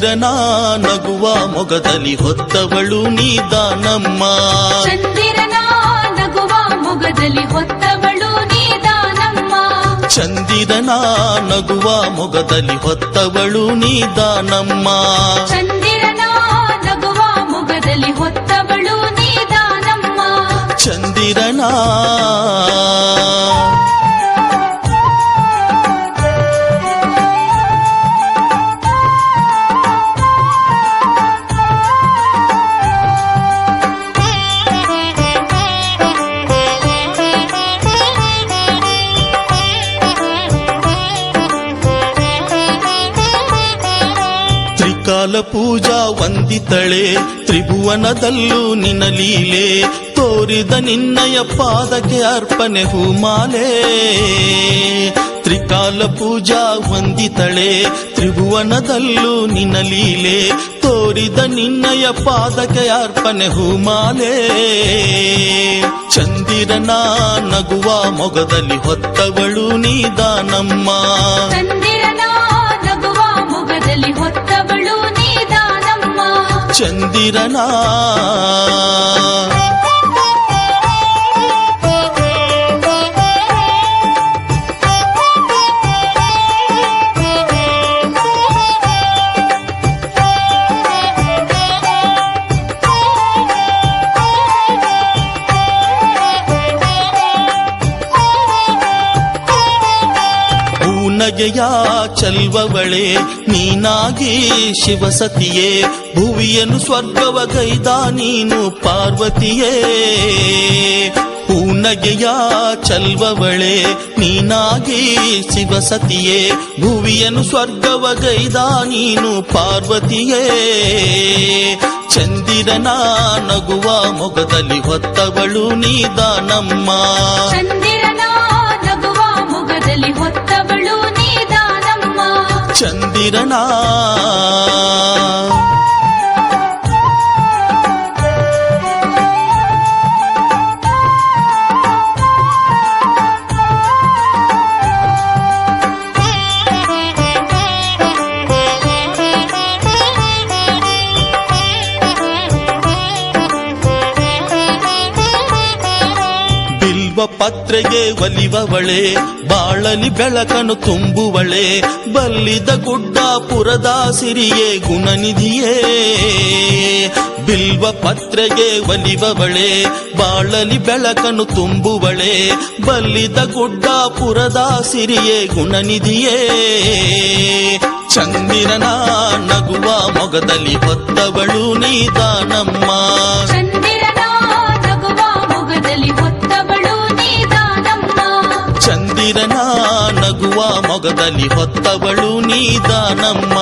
ಚಂದಿರನ ನಗುವ ಮೊಗದಲ್ಲಿ ಹೊತ್ತವಳು ನೀದಾನಮ್ಮ ಚಂದಿರನ ನಗುವ ಮೊಗದಲ್ಲಿ ಹೊತ್ತವಳು ನೀದಾನಮ್ಮ ಚಂದಿರನ ನಗುವ ಮೊಗದಲ್ಲಿ ಹೊತ್ತವಳು ನೀದಾನಮ್ಮ ಚಂದಿರನ ನಗುವ ಮೊಗದಲ್ಲಿ ಹೊತ್ತವಳು ನೀದಾನಮ್ಮ ಚಂದಿರನ ತ್ರಿಕಾಲ ಪೂಜಾ ವಂದಿತಳೆ, ತ್ರಿಭುವನದಲ್ಲೂ ನಿನ್ನ ಲೀಲೆ, ತೋರಿದ ನಿನ್ನಯ ಪಾದಕ್ಕೆ ಅರ್ಪಣೆ ಹೂಮಾಲೆ. ತ್ರಿಕಾಲ ಪೂಜಾ ವಂದಿತಳೆ, ತ್ರಿಭುವನದಲ್ಲೂ ನಿನ್ನ ಲೀಲೆ, ತೋರಿದ ನಿನ್ನಯ ಪಾದಕ್ಕೆ ಅರ್ಪಣೆ ಹೂಮಾಲೆ. ಚಂದಿರನ ನಗುವ ಮೊಗದಲ್ಲಿ ಹೊತ್ತವಳು ನೀದಾನಮ್ಮ ಚಂದಿರನ ಚಂದಿರನ ಹೂನಗೆಯ ಚಲ್ವವಳೆ ನೀನಾಗಿ ಶಿವಸತಿಯೇ, ಭುವಿಯನ್ನು ಸ್ವರ್ಗವ ಗೈದ ನೀನು ಪಾರ್ವತಿಯೇ. ಪೂನಗೆಯ ಚಲ್ವವಳೆ ನೀನಾಗಿ ಶಿವಸತಿಯೇ, ಭುವಿಯನ್ನು ಸ್ವರ್ಗವ ಗೈದ ನೀನು ಪಾರ್ವತಿಯೇ. ಚಂದಿರನ ನಗುವ ಮೊಗದಲ್ಲಿ ಹೊತ್ತವಳು ನೀದಾನಮ್ಮ ಚಂದಿರನ ಚಂದಿರನ ಬಿಲ್ವ ಪತ್ರೆಗೆ ಒಲಿವವಳೆ, ಬಾಳಲಿ ಬೆಳಕನು ತುಂಬುವಳೆ, ಬಲ್ಲಿದ ಗುಡ್ಡ ಪುರದ ಸಿರಿಯೇ ಗುಣನಿಧಿಯೇ. ಬಿಲ್ವ ಪತ್ರೆಗೆ ಒಲಿವವಳೆ, ಬಾಳಲಿ ಬೆಳಕನು ತುಂಬುವಳೆ, ಬಲ್ಲಿದ ಗುಡ್ಡ ಪುರದ ಸಿರಿಯೇ ಗುಣನಿಧಿಯೇ. ಚಂದಿರನ ನಗುವ ಮೊಗದಲ್ಲಿ ಹೊತ್ತವಳು ಚಂದಿರನ ನಗುವ ಮೊಗದಲ್ಲಿ ಹೊತ್ತವಳು ನೀದ ನಮ್ಮ